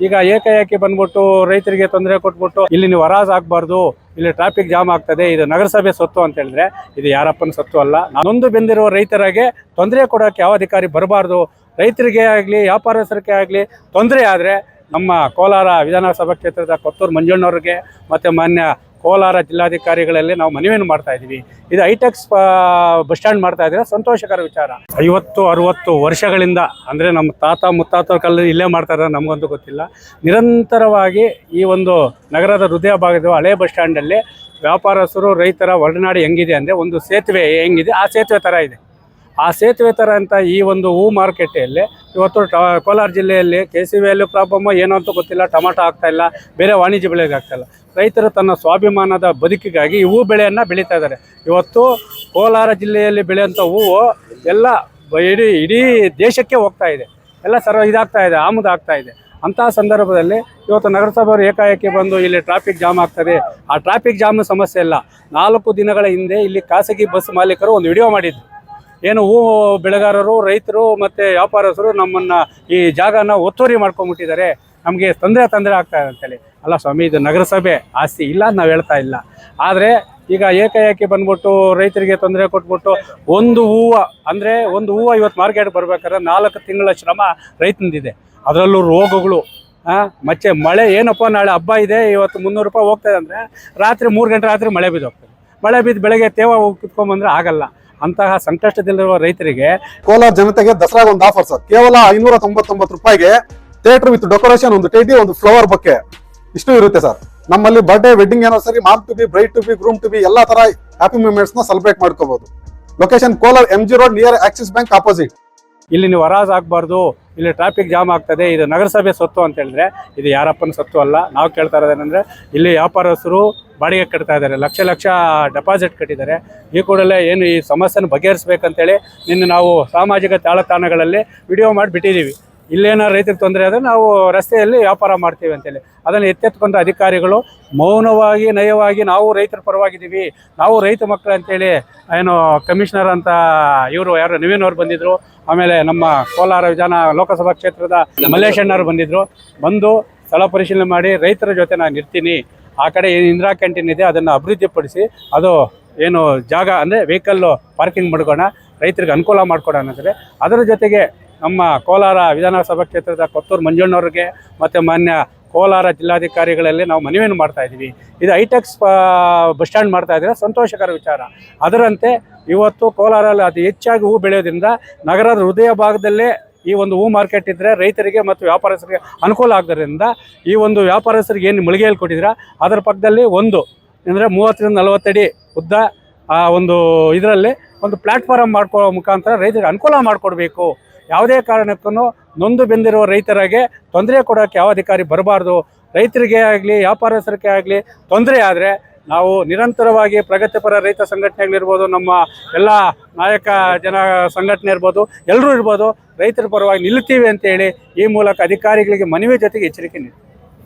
ಈಗ ಏಕಾಏಕಿ ಬಂದ್ಬಿಟ್ಟು ರೈತರಿಗೆ ತೊಂದರೆ ಕೊಟ್ಬಿಟ್ಟು ಇಲ್ಲಿ ನೀವು ಹರಾಜ್ ಆಗಬಾರ್ದು, ಇಲ್ಲಿ ಟ್ರಾಫಿಕ್ ಜಾಮ್ ಆಗ್ತದೆ, ಇದು ನಗರಸಭೆ ಸೊತ್ತು ಅಂತ ಹೇಳಿದ್ರೆ ಇದು ಯಾರಪ್ಪನ ಸೊತ್ತು ಅಲ್ಲ. ನೊಂದು ಬೆಂದಿರುವ ರೈತರಿಗೆ ತೊಂದರೆ ಕೊಡೋಕೆ ಯಾವ ಅಧಿಕಾರಿ ಬರಬಾರ್ದು, ರೈತರಿಗೆ ಆಗಲಿ, ವ್ಯಾಪಾರಸ್ಥರಿಗೆ ಆಗಲಿ ತೊಂದರೆ ಆದರೆ ನಮ್ಮ ಕೋಲಾರ ವಿಧಾನಸಭಾ ಕ್ಷೇತ್ರದ ಕೊತ್ತೂರು ಮಂಜಣ್ಣವ್ರಿಗೆ ಮತ್ತು ಮಾನ್ಯ ಕೋಲಾರ ಜಿಲ್ಲಾಧಿಕಾರಿಗಳಲ್ಲಿ ನಾವು ಮನವಿಯನ್ನು ಮಾಡ್ತಾ ಇದ್ದೀವಿ. ಇದು ಐಟೆಕ್ಸ್ ಬಸ್ ಸ್ಟ್ಯಾಂಡ್ ಮಾಡ್ತಾ ಇದ್ದೀರಾ? ಸಂತೋಷಕರ ವಿಚಾರ. ಐವತ್ತು, ಅರುವತ್ತು ವರ್ಷಗಳಿಂದ, ಅಂದರೆ ನಮ್ಮ ತಾತ ಮುತ್ತಾತ ಕಾಲದಲ್ಲಿ ಇಲ್ಲೇ ಮಾಡ್ತಾ ಇದ್ದಾರೆ, ನಮಗಂತೂ ಗೊತ್ತಿಲ್ಲ. ನಿರಂತರವಾಗಿ ಈ ಒಂದು ನಗರದ ಹೃದಯ ಭಾಗದ ಹಳೆ ಬಸ್ ಸ್ಟ್ಯಾಂಡಲ್ಲಿ ವ್ಯಾಪಾರಸ್ಥರು, ರೈತರ ಒಡನಾಡಿ ಹೆಂಗಿದೆ ಅಂದರೆ ಒಂದು ಸೇತುವೆ ಹೆಂಗಿದೆ, ಆ ಸೇತುವೆ ಥರ ಇದೆ. ಆ ಸೇತುವೆ ಥರ ಅಂತ ಈ ಒಂದು ಹೂ ಮಾರುಕಟ್ಟೆಯಲ್ಲಿ ಇವತ್ತು ಟ ಕೋಲಾರ ಜಿಲ್ಲೆಯಲ್ಲಿ ಕೆ ಸಿ ವ್ಯಾಲ್ಯೂ ಪ್ರಾಬ್ಲಮ್ ಏನೋ ಅಂತ ಗೊತ್ತಿಲ್ಲ, ಟೊಮಾಟೊ ಆಗ್ತಾಯಿಲ್ಲ ಬೇರೆ ವಾಣಿಜ್ಯ ಬೆಳೆಗೆ ಆಗ್ತಾಯಿಲ್ಲ ರೈತರು ತನ್ನ ಸ್ವಾಭಿಮಾನದ ಬದುಕಿಗಾಗಿ ಈ ಹೂ ಬೆಳೆಯನ್ನು ಬೆಳೀತಾ ಇದ್ದಾರೆ. ಇವತ್ತು ಕೋಲಾರ ಜಿಲ್ಲೆಯಲ್ಲಿ ಬೆಳೆಯುವಂಥ ಹೂವು ಎಲ್ಲ ಇಡೀ ಇಡೀ ದೇಶಕ್ಕೆ ಹೋಗ್ತಾ ಇದೆ. ಎಲ್ಲ ಸರ್ವ ಇದಾಗ್ತಾ ಇದೆ, ಆಮದು ಆಗ್ತಾ ಇದೆ. ಅಂತಹ ಸಂದರ್ಭದಲ್ಲಿ ಇವತ್ತು ನಗರಸಭೆಯವರು ಏಕಾಏಕಿ ಬಂದು ಇಲ್ಲಿ ಟ್ರಾಫಿಕ್ ಜಾಮ್ ಆಗ್ತದೆ. ಆ ಟ್ರಾಫಿಕ್ ಜಾಮ್ ಸಮಸ್ಯೆ ಇಲ್ಲ. ನಾಲ್ಕು ದಿನಗಳ ಹಿಂದೆ ಇಲ್ಲಿ ಖಾಸಗಿ ಬಸ್ ಮಾಲೀಕರು ಒಂದು ವಿಡಿಯೋ ಮಾಡಿದ್ರು. ಏನು ಹೂ ಬೆಳೆಗಾರರು, ರೈತರು ಮತ್ತು ವ್ಯಾಪಾರಸ್ಥರು ನಮ್ಮನ್ನು ಈ ಜಾಗನ ಒತ್ತುವರಿ ಮಾಡ್ಕೊಂಬಿಟ್ಟಿದ್ದಾರೆ. ನಮಗೆ ತೊಂದರೆ ತೊಂದರೆ ಆಗ್ತಾ ಇದೆ ಅಂತೇಳಿ. ಅಲ್ಲ ಸ್ವಾಮಿ, ಇದು ನಗರಸಭೆ. ಆಸ್ತಿ ಇಲ್ಲ ಅಂತ ನಾವು ಹೇಳ್ತಾ ಇಲ್ಲ. ಆದರೆ ಈಗ ಏಕಾಏಕಿ ಬಂದ್ಬಿಟ್ಟು ರೈತರಿಗೆ ತೊಂದರೆ ಕೊಟ್ಬಿಟ್ಟು ಒಂದು ಹೂವು, ಅಂದರೆ ಒಂದು ಹೂವು ಇವತ್ತು ಮಾರ್ಕೆಟ್ ಬರ್ಬೇಕಾದ್ರೆ ನಾಲ್ಕು ತಿಂಗಳ ಶ್ರಮ ರೈತನದಿದೆ. ಅದರಲ್ಲೂ ರೋಗಗಳು ಮತ್ತೆ ಮಳೆ ಏನಪ್ಪ ನಾಳೆ ಹಬ್ಬ ಇದೆ, ಇವತ್ತು ಮುನ್ನೂರು ರೂಪಾಯಿ ಹೋಗ್ತಾ ಇದೆ ಅಂದರೆ ರಾತ್ರಿ ಮೂರು ಗಂಟೆ ರಾತ್ರಿ ಮಳೆ ಬಿದ್ದೋಗ್ತದೆ. ಮಳೆ ಬಿದ್ದು ಬೆಳಗ್ಗೆ ತೇವ ಹೋಗಿ ಕುತ್ಕೊಂಬಂದ್ರೆ ಆಗಲ್ಲ. ಅಂತಹ ಸಂಕಷ್ಟದಲ್ಲಿರುವ ರೈತರಿಗೆ ಕೋಲಾರ ಜನತೆಗೆ ದಸರಾ ಒಂದು ಆಫರ್ ಸರ್ ಕೇವಲ ಐನೂರ ತೊಂಬತ್ತೊಂಬತ್ತು ರೂಪಾಯಿಗೆ ಥಿಯೇಟರ್ ವಿತ್ ಡೆಕೋರೇಷನ್ ಒಂದು ಟೇಟಿ ಒಂದು ಫ್ಲವರ್ ಬೊಕ್ಕೆ ಇಷ್ಟು ಇರುತ್ತೆ ಸರ್ ನಮ್ಮಲ್ಲಿ ಬರ್ಡೇ ವೆಡ್ಡಿಂಗ್ ಸರಿ mark to be bride to be groom to be ಎಲ್ಲಾ ತರ ಹ್ಯಾಪಿ ಮೂಮೆಂಟ್ಸ್ನ ಸೆಲೆಬ್ರೇಟ್ ಮಾಡ್ಕೋಬಹುದು location Kolar M road near Axis bank opposite ಇಲ್ಲಿ ನೀವು ಹರಾಜ್ ಆಗಬಾರ್ದು, ಇಲ್ಲಿ ಟ್ರಾಫಿಕ್ ಜಾಮ್ ಆಗ್ತದೆ, ಇದು ನಗರಸಭೆ ಸೊತ್ತು ಅಂತ ಹೇಳಿದ್ರೆ, ಇದು ಯಾರಪ್ಪನ ಸೊತ್ತು ಅಲ್ಲ. ನಾವು ಕೇಳ್ತಾ ಇರೋದೇನೆಂದರೆ ಇಲ್ಲಿ ವ್ಯಾಪಾರಸ್ಥರು ಬಾಡಿಗೆ ಕಟ್ತಾ ಇದ್ದಾರೆ. ಲಕ್ಷ ಲಕ್ಷ ಡೆಪಾಸಿಟ್ ಕಟ್ಟಿದ್ದಾರೆ. ಈ ಕೂಡಲೇ ಏನು ಈ ಸಮಸ್ಯೆನ ಬಗೆಹರಿಸ್ಬೇಕಂತೇಳಿ ನಿನ್ನೆ ನಾವು ಸಾಮಾಜಿಕ ಜಾಲತಾಣಗಳಲ್ಲಿ ವಿಡಿಯೋ ಮಾಡಿ ಬಿಟ್ಟಿದ್ದೀವಿ. ಇಲ್ಲೇನೋ ರೈತರಿಗೆ ತೊಂದರೆ ಆದರೆ ನಾವು ರಸ್ತೆಯಲ್ಲಿ ವ್ಯಾಪಾರ ಮಾಡ್ತೀವಿ ಅಂತೇಳಿ. ಅದನ್ನು ಎತ್ತೆತ್ಕೊಂಡ ಅಧಿಕಾರಿಗಳು ಮೌನವಾಗಿ, ನಯವಾಗಿ ನಾವು ರೈತರ ಪರವಾಗಿದ್ದೀವಿ, ನಾವು ರೈತ ಮಕ್ಕಳು ಅಂತೇಳಿ ಏನು ಕಮಿಷನರ್ ಅಂತ ಇವರು ಯಾರು ನವೀನ್ ಅವರು ಬಂದಿದ್ರು, ಆಮೇಲೆ ನಮ್ಮ ಕೋಲಾರ ವಿಧಾನ ಲೋಕಸಭಾ ಕ್ಷೇತ್ರದ ಮಲ್ಲೇಶ್ ಬಂದಿದ್ದರು ಬಂದಿದ್ರು. ಬಂದು ಸ್ಥಳ ಪರಿಶೀಲನೆ ಮಾಡಿ ರೈತರ ಜೊತೆ ನಾನು ಇರ್ತೀನಿ, ಆ ಕಡೆ ಏನು ಇಂದಿರಾ ಕ್ಯಾಂಟೀನ್ ಇದೆ ಅದನ್ನು ಅಭಿವೃದ್ಧಿಪಡಿಸಿ ಅದು ಏನು ಜಾಗ ಅಂದರೆ ವೆಹಿಕಲ್ಲು ಪಾರ್ಕಿಂಗ್ ಮಾಡ್ಕೋಣ ರೈತರಿಗೆ ಅನುಕೂಲ ಮಾಡ್ಕೊಡೋಣ ಅಂದರೆ ಅದರ ಜೊತೆಗೆ ನಮ್ಮ ಕೋಲಾರ ವಿಧಾನಸಭಾ ಕ್ಷೇತ್ರದ ಕೊತ್ತೂರು ಮಂಜಣ್ಣವ್ರಿಗೆ ಮತ್ತು ಮಾನ್ಯ ಕೋಲಾರ ಜಿಲ್ಲಾಧಿಕಾರಿಗಳಲ್ಲಿ ನಾವು ಮನವಿಯನ್ನು ಮಾಡ್ತಾ ಇದ್ದೀವಿ. ಇದು ಐಟೆಕ್ಸ್ ಬಸ್ ಸ್ಟ್ಯಾಂಡ್ ಮಾಡ್ತಾ ಇದ್ದಾರೆ ಸಂತೋಷಕರ ವಿಚಾರ. ಅದರಂತೆ ಇವತ್ತು ಕೋಲಾರಲ್ಲಿ ಅತಿ ಹೆಚ್ಚಾಗಿ ಹೂ ಬೆಳೆಯೋದ್ರಿಂದ ನಗರದ ಹೃದಯ ಭಾಗದಲ್ಲೇ ಈ ಒಂದು ಹೂ ಮಾರ್ಕೆಟ್ ಇದ್ದರೆ ರೈತರಿಗೆ ಮತ್ತು ವ್ಯಾಪಾರಸ್ಥರಿಗೆ ಅನುಕೂಲ ಆಗೋದ್ರಿಂದ ಈ ಒಂದು ವ್ಯಾಪಾರಸ್ಥರಿಗೆ ಏನು ಮಳಿಗೆಯಲ್ಲಿ ಕೊಟ್ಟಿದ್ದೀರಾ ಅದರ ಪಕ್ಕದಲ್ಲಿ ಒಂದು ಅಂದರೆ ಮೂವತ್ತರಿಂದ ನಲವತ್ತಡಿ ಉದ್ದ, ಆ, ಒಂದು ಇದರಲ್ಲಿ ಒಂದು ಪ್ಲ್ಯಾಟ್ಫಾರಮ್ ಮಾಡ್ಕೊಳ್ಳೋ ಮುಖಾಂತರ ರೈತರಿಗೆ ಅನುಕೂಲ ಮಾಡಿಕೊಡ್ಬೇಕು. ಯಾವುದೇ ಕಾರಣಕ್ಕೂ ನೊಂದು ಬೆಂದಿರುವ ರೈತರಿಗೆ ತೊಂದರೆ ಕೊಡೋಕ್ಕೆ ಯಾವ ಅಧಿಕಾರಿ ಬರಬಾರ್ದು? ರೈತರಿಗೆ ಆಗಲಿ, ವ್ಯಾಪಾರಸ್ಥರಿಗೆ ಆಗಲಿ ತೊಂದರೆ ಆದರೆ ನಾವು ನಿರಂತರವಾಗಿ ಪ್ರಗತಿಪರ ರೈತ ಸಂಘಟನೆಗಳಿರ್ಬೋದು ನಮ್ಮ ಎಲ್ಲ ನಾಯಕ ಜನ ಸಂಘಟನೆ ಇರ್ಬೋದು, ಎಲ್ಲರೂ ಇರ್ಬೋದು, ರೈತರ ಪರವಾಗಿ ನಿಲ್ಲುತ್ತೀವಿ ಅಂತೇಳಿ ಈ ಮೂಲಕ ಅಧಿಕಾರಿಗಳಿಗೆ ಮನವಿ ಜೊತೆಗೆ ಎಚ್ಚರಿಕೆ ನೀಡಿ